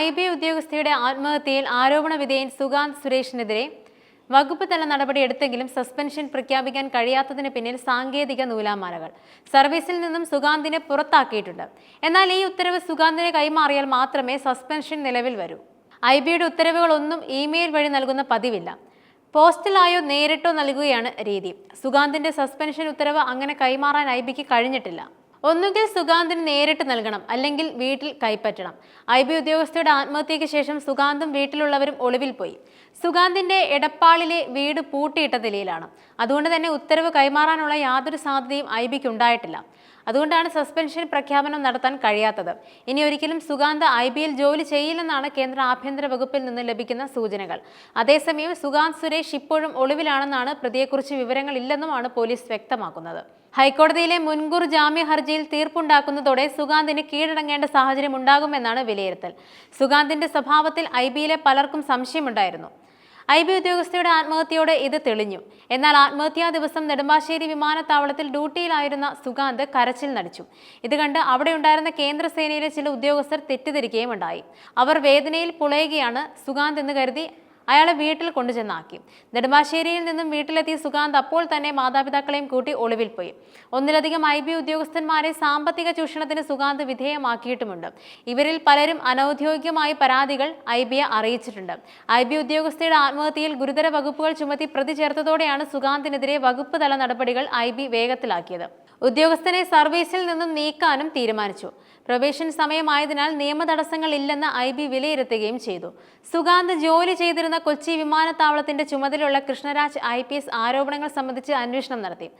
I B ഉദ്യോഗസ്ഥയുടെ ആത്മഹത്യയിൽ ആരോപണ വിധേയൻ സുഗാന്ത് സുരേഷിനെതിരെ വകുപ്പ് തല നടപടി എടുത്തെങ്കിലും സസ്പെൻഷൻ പ്രഖ്യാപിക്കാൻ കഴിയാത്തതിന് പിന്നിൽ സാങ്കേതിക നൂലാമാലകൾ. സർവീസിൽ നിന്നും സുഗാന്തിനെ പുറത്താക്കിയിട്ടുണ്ട്. എന്നാൽ ഈ ഉത്തരവ് സുഗാന്തിനെ കൈമാറിയാൽ മാത്രമേ സസ്പെൻഷൻ നിലവിൽ വരൂ. ഐ ബിയുടെ ഉത്തരവുകളൊന്നും ഇമെയിൽ വഴി നൽകുന്ന പതിവില്ല. പോസ്റ്റലായോ നേരിട്ടോ നൽകുകയാണ് രീതി. സുഗാന്തിന്റെ സസ്പെൻഷൻ ഉത്തരവ് അങ്ങനെ കൈമാറാൻ ഐ ബിക്ക് കഴിഞ്ഞിട്ടില്ല. ഒന്നുകിൽ സുഗാന്തിന് നേരിട്ട് നൽകണം അല്ലെങ്കിൽ വീട്ടിൽ കൈപ്പറ്റണം. ഐ ബി ഉദ്യോഗസ്ഥയുടെ ആത്മഹത്യയ്ക്ക് ശേഷം സുഗാന്തും വീട്ടിലുള്ളവരും ഒളിവിൽ പോയി. സുഗാന്തിന്റെ എടപ്പാളിലെ വീട് പൂട്ടിയിട്ട നിലയിലാണ്. അതുകൊണ്ട് തന്നെ ഉത്തരവ് കൈമാറാനുള്ള യാതൊരു സാധ്യതയും ഐ ബിക്ക് ഉണ്ടായിട്ടില്ല. അതുകൊണ്ടാണ് സസ്പെൻഷൻ പ്രഖ്യാപനം നടത്താൻ കഴിയാത്തത്. ഇനി ഒരിക്കലും സുഗാന്ത് ഐ ബി എൽ ജോലി ചെയ്യില്ലെന്നാണ് കേന്ദ്ര ആഭ്യന്തര വകുപ്പിൽ നിന്ന് ലഭിക്കുന്ന സൂചനകൾ. അതേസമയം സുഗാന്ത് സുരേഷ് ഇപ്പോഴും ഒളിവിലാണെന്നാണ് പ്രതിയെക്കുറിച്ച് വിവരങ്ങൾ ഇല്ലെന്നുമാണ് പോലീസ് വ്യക്തമാക്കുന്നത്. ഹൈക്കോടതിയിലെ മുൻകൂർ ജാമ്യ ഹർജിയിൽ തീർപ്പുണ്ടാക്കുന്നതോടെ സുഗാന്തിന് കീഴടങ്ങേണ്ട സാഹചര്യം ഉണ്ടാകുമെന്നാണ് വിലയിരുത്തൽ. സുഗാന്തിന്റെ സ്വഭാവത്തിൽ ഐ ബിയിലെ പലർക്കും സംശയമുണ്ടായിരുന്നു. ഐ ബി ഉദ്യോഗസ്ഥയുടെ ആത്മഹത്യയോടെ ഇത് തെളിഞ്ഞു. എന്നാൽ ആത്മഹത്യാ ദിവസം നെടുമ്പാശ്ശേരി വിമാനത്താവളത്തിൽ ഡ്യൂട്ടിയിലായിരുന്ന സുഗാന്ത് കരച്ചിൽ നടിച്ചു. ഇത് കണ്ട് അവിടെ ഉണ്ടായിരുന്ന കേന്ദ്രസേനയിലെ ചില ഉദ്യോഗസ്ഥർ തെറ്റിദ്ധരിക്കുകയും ഉണ്ടായി. അവർ വേദനയിൽ പുളയുകയാണ് സുഗാന്ത് എന്ന് കരുതി അയാളെ വീട്ടിൽ കൊണ്ടുചെന്നാക്കി. നെടുമ്പാശ്ശേരിയിൽ നിന്നും വീട്ടിലെത്തിയ സുഗാന്ത് അപ്പോൾ തന്നെ മാതാപിതാക്കളെയും കൂട്ടി ഒളിവിൽ പോയി. ഒന്നിലധികം ഐ ബി ഉദ്യോഗസ്ഥന്മാരെ സാമ്പത്തിക ചൂഷണത്തിന് സുഗാന്ത് വിധേയമാക്കിയിട്ടുമുണ്ട്. ഇവരിൽ പലരും അനൌദ്യോഗികമായി പരാതികൾ ഐ ബിയെ അറിയിച്ചിട്ടുണ്ട്. ഐ ബി ഉദ്യോഗസ്ഥയുടെ ആത്മഹത്യയിൽ ഗുരുതര വകുപ്പുകൾ ചുമത്തി പ്രതി ചേർത്തതോടെയാണ് സുഗാന്തിനെതിരെ വകുപ്പ് തല നടപടികൾ ഐ ബി വേഗത്തിലാക്കിയത്. ഉദ്യോഗസ്ഥനെ സർവീസിൽ നിന്നും നീക്കാനും തീരുമാനിച്ചു. പ്രൊബേഷൻ സമയമായതിനാൽ നിയമ തടസ്സങ്ങൾ ഇല്ലെന്ന് ഐ ബി വിലയിരുത്തുകയും ചെയ്തു. സുഗാന്ത് ജോലി ചെയ്തിരുന്ന കൊച്ചി വിമാനത്താവളത്തിന്റെ ചുമതലയുള്ള കൃഷ്ണരാജ് ഐ പി എസ് ആരോപണങ്ങൾ സംബന്ധിച്ച് അന്വേഷണം നടത്തി.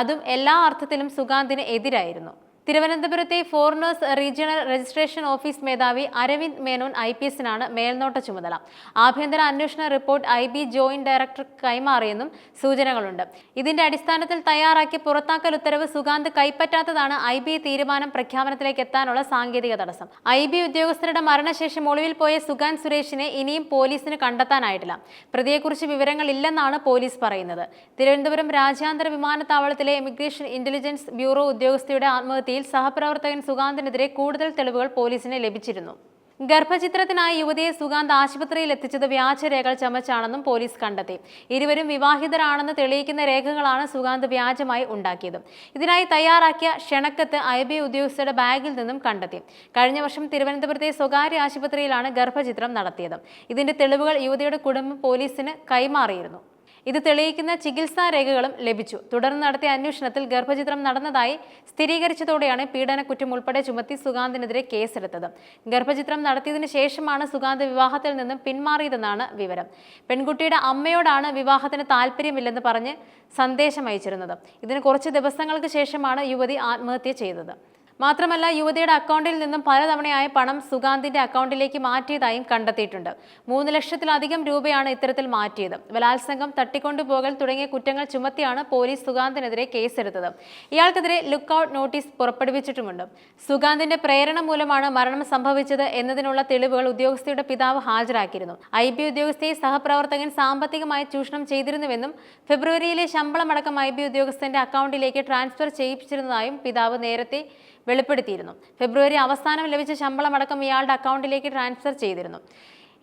അതും എല്ലാ അർത്ഥത്തിലും സുഗാന്തിന് എതിരായിരുന്നു. തിരുവനന്തപുരത്തെ ഫോറിനേഴ്സ് റീജിയണൽ രജിസ്ട്രേഷൻ ഓഫീസ് മേധാവി അരവിന്ദ് മേനോൻ ഐ പി എസിനാണ് മേൽനോട്ട ചുമതല. ആഭ്യന്തര അന്വേഷണ report I B joint director കൈമാറിയെന്നും സൂചനകളുണ്ട്. ഇതിന്റെ അടിസ്ഥാനത്തിൽ തയ്യാറാക്കി പുറത്താക്കൽ ഉത്തരവ് സുഗാന്ത് കൈപ്പറ്റാത്തതാണ് ഐ ബി തീരുമാനം പ്രഖ്യാപനത്തിലേക്ക് എത്താനുള്ള സാങ്കേതിക തടസ്സം. ഐ ബി ഉദ്യോഗസ്ഥരുടെ മരണശേഷം ഒളിവിൽ പോയ സുഗാന്ത് സുരേഷിനെ ഇനിയും പോലീസിന് കണ്ടെത്താനായിട്ടില്ല. പ്രതിയെക്കുറിച്ച് വിവരങ്ങൾ ഇല്ലെന്നാണ് പോലീസ് പറയുന്നത്. തിരുവനന്തപുരം രാജ്യാന്തര വിമാനത്താവളത്തിലെ ഇമിഗ്രേഷൻ ഇന്റലിജൻസ് ബ്യൂറോ ഉദ്യോഗസ്ഥയുടെ ആത്മഹത്യയിൽ സഹപ്രവർത്തകൻ സുഗാന്തിനെതിരെ കൂടുതൽ തെളിവുകൾ പോലീസിന് ലഭിച്ചിരുന്നു. ഗർഭചിത്രത്തിനായി യുവതിയെ സുഗാന്ത് ആശുപത്രിയിൽ എത്തിച്ചത് വ്യാജരേഖകൾ ചമച്ചാണെന്നും പോലീസ് കണ്ടെത്തി. ഇരുവരും വിവാഹിതരാണെന്ന് തെളിയിക്കുന്ന രേഖകളാണ് സുഗാന്ത് വ്യാജമായി ഉണ്ടാക്കിയത്. ഇതിനായി തയ്യാറാക്കിയ ക്ഷണക്കത്ത് ഐ ബി ഉദ്യോഗസ്ഥരുടെ ബാഗിൽ നിന്നും കണ്ടെത്തി. കഴിഞ്ഞ വർഷം തിരുവനന്തപുരത്തെ സ്വകാര്യ ആശുപത്രിയിലാണ് ഗർഭചിത്രം നടത്തിയത്. ഇതിന്റെ തെളിവുകൾ യുവതിയുടെ കുടുംബം പോലീസിന് കൈമാറിയിരുന്നു. ഇത് തെളിയിക്കുന്ന ചികിത്സാ രേഖകളും ലഭിച്ചു. തുടർന്ന് നടത്തിയ അന്വേഷണത്തിൽ ഗർഭചിത്രം നടന്നതായി സ്ഥിരീകരിച്ചതോടെയാണ് പീഡനക്കുറ്റം ഉൾപ്പെടെ ചുമത്തി സുഗാന്തിനെതിരെ കേസെടുത്തത്. ഗർഭചിത്രം നടത്തിയതിനു ശേഷമാണ് സുഗാന്ത് വിവാഹത്തിൽ നിന്നും പിന്മാറിയതെന്നാണ് വിവരം. പെൺകുട്ടിയുടെ അമ്മയോടാണ് വിവാഹത്തിന് താല്പര്യമില്ലെന്ന് പറഞ്ഞ് സന്ദേശം അയച്ചിരുന്നത്. ഇതിന് കുറച്ച് ദിവസങ്ങൾക്ക് ശേഷമാണ് യുവതി ആത്മഹത്യ ചെയ്തത്. മാത്രമല്ല യുവതിയുടെ അക്കൗണ്ടിൽ നിന്നും പലതവണയായി പണം സുഗാന്തിന്റെ അക്കൗണ്ടിലേക്ക് മാറ്റിയതായും കണ്ടെത്തിയിട്ടുണ്ട്. മൂന്ന് ലക്ഷത്തിലധികം രൂപയാണ് ഇത്തരത്തിൽ മാറ്റിയത്. ബലാത്സംഗം തട്ടിക്കൊണ്ടുപോകൽ തുടങ്ങിയ കുറ്റങ്ങൾ ചുമത്തിയാണ് പോലീസ് സുഗാന്തിനെതിരെ കേസെടുത്തത്. ഇയാൾക്കെതിരെ ലുക്കൌട്ട് നോട്ടീസ് പുറപ്പെടുവിച്ചിട്ടുമുണ്ട്. സുഗാന്തിന്റെ പ്രേരണ മൂലമാണ് മരണം സംഭവിച്ചത് എന്നതിനുള്ള തെളിവുകൾ ഉദ്യോഗസ്ഥയുടെ പിതാവ് ഹാജരാക്കിയിരുന്നു. ഐ. ബി. ഉദ്യോഗസ്ഥയെ സഹപ്രവർത്തകൻ സാമ്പത്തികമായി ചൂഷണം ചെയ്തിരുന്നുവെന്നും ഫെബ്രുവരിയിലെ ശമ്പളമടക്കം ഐ. ബി. ഉദ്യോഗസ്ഥന്റെ അക്കൗണ്ടിലേക്ക് ട്രാൻസ്ഫർ ചെയ്യിപ്പിച്ചിരുന്നതായും പിതാവ് നേരത്തെ വെളിപ്പെടുത്തിയിരുന്നു. ഫെബ്രുവരി അവസാനം ലഭിച്ച ശമ്പളമടക്കം ഇയാളുടെ അക്കൗണ്ടിലേക്ക് ട്രാൻസ്ഫർ ചെയ്തിരുന്നു.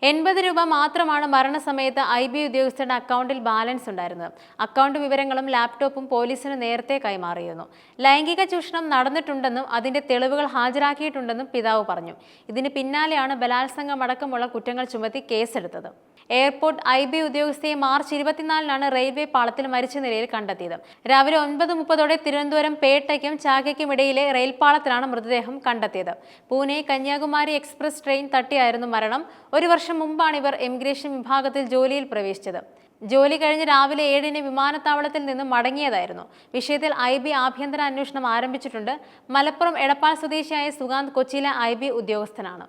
എൺപത് രൂപ മാത്രമാണ് മരണസമയത്ത് ഐ ബി ഉദ്യോഗസ്ഥരുടെ അക്കൗണ്ടിൽ ബാലൻസ് ഉണ്ടായിരുന്നത്. അക്കൗണ്ട് വിവരങ്ങളും ലാപ്ടോപ്പും പോലീസിന് നേരത്തെ കൈമാറിയിരുന്നു. ലൈംഗിക ചൂഷണം നടന്നിട്ടുണ്ടെന്നും അതിന്റെ തെളിവുകൾ ഹാജരാക്കിയിട്ടുണ്ടെന്നും പിതാവ് പറഞ്ഞു. ഇതിന് പിന്നാലെയാണ് ബലാത്സംഗം അടക്കമുള്ള കുറ്റങ്ങൾ ചുമത്തി കേസെടുത്തത്. എയർപോർട്ട് ഐ ബി ഉദ്യോഗസ്ഥയെ മാർച്ച് ഇരുപത്തിനാലിനാണ് റെയിൽവേ പാളത്തിൽ മരിച്ച നിലയിൽ കണ്ടെത്തിയത്. രാവിലെ ഒൻപത് മുപ്പതോടെ തിരുവനന്തപുരം പേട്ടയ്ക്കും ചാകയ്ക്കും ഇടയിലെ റെയിൽപാളത്തിലാണ് മൃതദേഹം കണ്ടെത്തിയത്. പൂനെ കന്യാകുമാരി എക്സ്പ്രസ് ട്രെയിൻ തട്ടിയായിരുന്നു മരണം. ഒരു വർഷം മുമ്പാണ് ഇവർ എമിഗ്രേഷൻ വിഭാഗത്തിൽ ജോലിയിൽ പ്രവേശിച്ചത്. ജോലി കഴിഞ്ഞ് രാവിലെ ഏഴിന് വിമാനത്താവളത്തിൽ നിന്ന് മടങ്ങിയതായിരുന്നു. വിഷയത്തിൽ ഐ ബി ആഭ്യന്തര അന്വേഷണം ആരംഭിച്ചിട്ടുണ്ട്. മലപ്പുറം എടപ്പാൾ സ്വദേശിയായ സുഗാന്ത് കൊച്ചിയിലെ ഐ ബി ഉദ്യോഗസ്ഥനാണ്.